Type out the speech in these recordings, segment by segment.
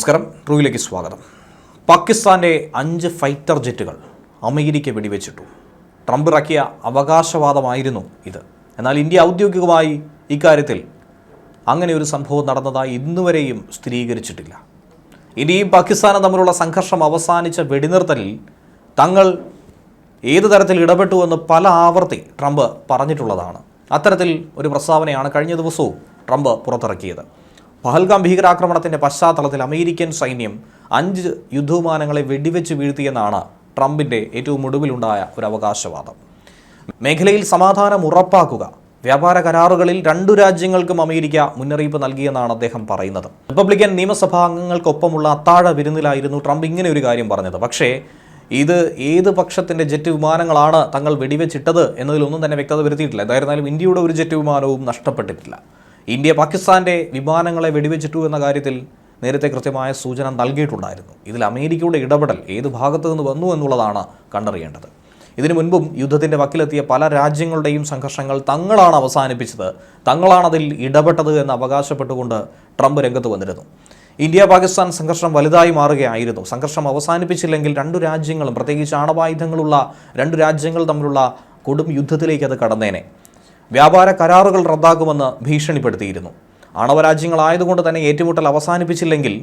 നമസ്കാരം. ട്രൂയിലേക്ക് സ്വാഗതം. പാകിസ്ഥാന്റെ അഞ്ച് ഫൈറ്റർ ജെറ്റുകൾ അമേരിക്ക വെടിവെച്ചിട്ടു. ട്രംപ് ഇറക്കിയ അവകാശവാദമായിരുന്നു ഇത്. എന്നാൽ ഇന്ത്യ ഔദ്യോഗികമായി ഇക്കാര്യത്തിൽ അങ്ങനെ ഒരു സംഭവം നടന്നതായി ഇന്നുവരെയും സ്ഥിരീകരിച്ചിട്ടില്ല. ഇന്ത്യയും പാകിസ്ഥാനും തമ്മിലുള്ള സംഘർഷം അവസാനിച്ച വെടിനിർത്തലിൽ തങ്ങൾ ഏത് തരത്തിൽ ഇടപെട്ടുവെന്ന് പല ആവർത്തി ട്രംപ് പറഞ്ഞിട്ടുള്ളതാണ്. അത്തരത്തിൽ ഒരു പ്രസ്താവനയാണ് കഴിഞ്ഞ ദിവസവും ട്രംപ് പുറത്തിറക്കിയത്. പഹൽഗാം ഭീകരാക്രമണത്തിന്റെ പശ്ചാത്തലത്തിൽ അമേരിക്കൻ സൈന്യം അഞ്ച് യുദ്ധവിമാനങ്ങളെ വെടിവെച്ച് വീഴ്ത്തിയെന്നാണ് ട്രംപിന്റെ ഏറ്റവും ഒടുവിലുണ്ടായ ഒരു അവകാശവാദം. മേഖലയിൽ സമാധാനം ഉറപ്പാക്കുക. വ്യാപാര കരാറുകളിൽ രണ്ടു രാജ്യങ്ങൾക്കും അമേരിക്ക മുന്നറിയിപ്പ് നൽകിയെന്നാണ് അദ്ദേഹം പറയുന്നത്. റിപ്പബ്ലിക്കൻ നിയമസഭാ അംഗങ്ങൾക്കൊപ്പമുള്ള അത്താഴ വിരുന്നിലായിരുന്നു ട്രംപ് ഇങ്ങനെ ഒരു കാര്യം പറഞ്ഞത്. പക്ഷേ ഇത് ഏത് പക്ഷത്തിന്റെ ജെറ്റ് വിമാനങ്ങളാണ് തങ്ങൾ വെടിവെച്ചിട്ടത് എന്നതിലൊന്നും തന്നെ വ്യക്തത വരുത്തിയിട്ടില്ല. എന്തായിരുന്നാലും ഇന്ത്യയുടെ ഒരു ജെറ്റ് വിമാനവും നഷ്ടപ്പെട്ടിട്ടില്ല. ഇന്ത്യ പാകിസ്ഥാന്റെ വിമാനങ്ങളെ വെടിവെച്ചിട്ടു എന്ന കാര്യത്തിൽ നേരത്തെ കൃത്യമായ സൂചന നൽകിയിട്ടുണ്ടായിരുന്നു. ഇതിൽ അമേരിക്കയുടെ ഇടപെടൽ ഏത് ഭാഗത്തു നിന്ന് വന്നു എന്നുള്ളതാണ് കണ്ടറിയേണ്ടത്. ഇതിനു മുൻപും യുദ്ധത്തിന്റെ വക്കിലെത്തിയ പല രാജ്യങ്ങളുടെയും സംഘർഷങ്ങൾ തങ്ങളാണ് അവസാനിപ്പിച്ചത്. തങ്ങളാണതിൽ ഇടപെട്ടത് എന്ന് അവകാശപ്പെട്ടുകൊണ്ട് ട്രംപ് രംഗത്ത് വന്നിരുന്നു. ഇന്ത്യ പാകിസ്ഥാൻ സംഘർഷം വലുതായി മാറുകയായിരുന്നു. സംഘർഷം അവസാനിപ്പിച്ചില്ലെങ്കിൽ രണ്ടു രാജ്യങ്ങളും പ്രത്യേകിച്ച് ആണവായുധങ്ങളുള്ള രണ്ടു രാജ്യങ്ങൾ തമ്മിലുള്ള കൊടും യുദ്ധത്തിലേക്ക് അത് കടന്നേനെ. വ്യാപാര കരാറുകൾ റദ്ദാക്കുമെന്ന് ഭീഷണിപ്പെടുത്തിയിരുന്നു. ആണവരാജ്യങ്ങളായതുകൊണ്ട് തന്നെ ഏറ്റുമുട്ടൽ അവസാനിപ്പിച്ചില്ലെങ്കിൽ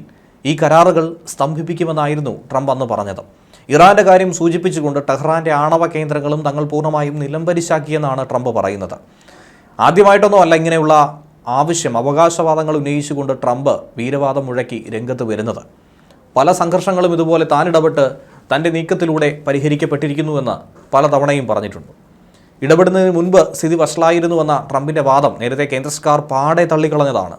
ഈ കരാറുകൾ സ്തംഭിപ്പിക്കുമെന്നായിരുന്നു ട്രംപ് അന്ന് പറഞ്ഞത്. ഇറാന്റെ കാര്യം സൂചിപ്പിച്ചുകൊണ്ട് ടെഹ്റാന്റെ ആണവ കേന്ദ്രങ്ങളും തങ്ങൾ പൂർണമായും നിലംപരിശാക്കിയെന്നാണ് ട്രംപ് പറയുന്നത്. ആദ്യമായിട്ടൊന്നും അല്ല ഇങ്ങനെയുള്ള ആവശ്യം അവകാശവാദങ്ങൾ ഉന്നയിച്ചുകൊണ്ട് ട്രംപ് വീരവാദം മുഴക്കി രംഗത്ത് വരുന്നത്. പല സംഘർഷങ്ങളും ഇതുപോലെ താനിടപെട്ട് തന്റെ നീക്കത്തിലൂടെ പരിഹരിക്കപ്പെട്ടിരിക്കുന്നുവെന്ന് പലതവണയും പറഞ്ഞിട്ടുണ്ട്. ഇടപെടുന്നതിന് മുൻപ് സ്ഥിതി വഷളായിരുന്നുവെന്ന ട്രംപിന്റെ വാദം നേരത്തെ കേന്ദ്ര സർക്കാർ പാടെ തള്ളിക്കളഞ്ഞതാണ്.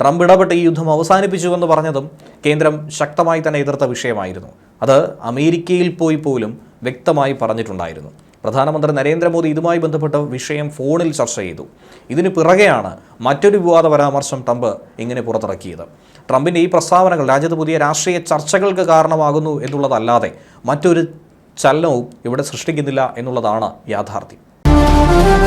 ട്രംപ് ഇടപെട്ട് ഈ യുദ്ധം അവസാനിപ്പിച്ചുവെന്ന് പറഞ്ഞതും കേന്ദ്രം ശക്തമായി തന്നെ എതിർത്ത വിഷയമായിരുന്നു. അത് അമേരിക്കയിൽ പോയി പോലും വ്യക്തമായി പറഞ്ഞിട്ടുണ്ടായിരുന്നു. പ്രധാനമന്ത്രി നരേന്ദ്രമോദി ഇതുമായി ബന്ധപ്പെട്ട വിഷയം ഫോണിൽ ചർച്ച ചെയ്തു. ഇതിന് പിറകെയാണ് മറ്റൊരു വിവാദ പരാമർശം ട്രംപ് ഇങ്ങനെ പുറത്തിറക്കിയത്. ട്രംപിന്റെ ഈ പ്രസ്താവനകൾ രാജ്യത്ത് പുതിയ രാഷ്ട്രീയ ചർച്ചകൾക്ക് കാരണമാകുന്നു എന്നുള്ളതല്ലാതെ മറ്റൊരു ചലനവും ഇവിടെ സൃഷ്ടിക്കുന്നില്ല എന്നുള്ളതാണ് യാഥാർത്ഥ്യം. Thank you.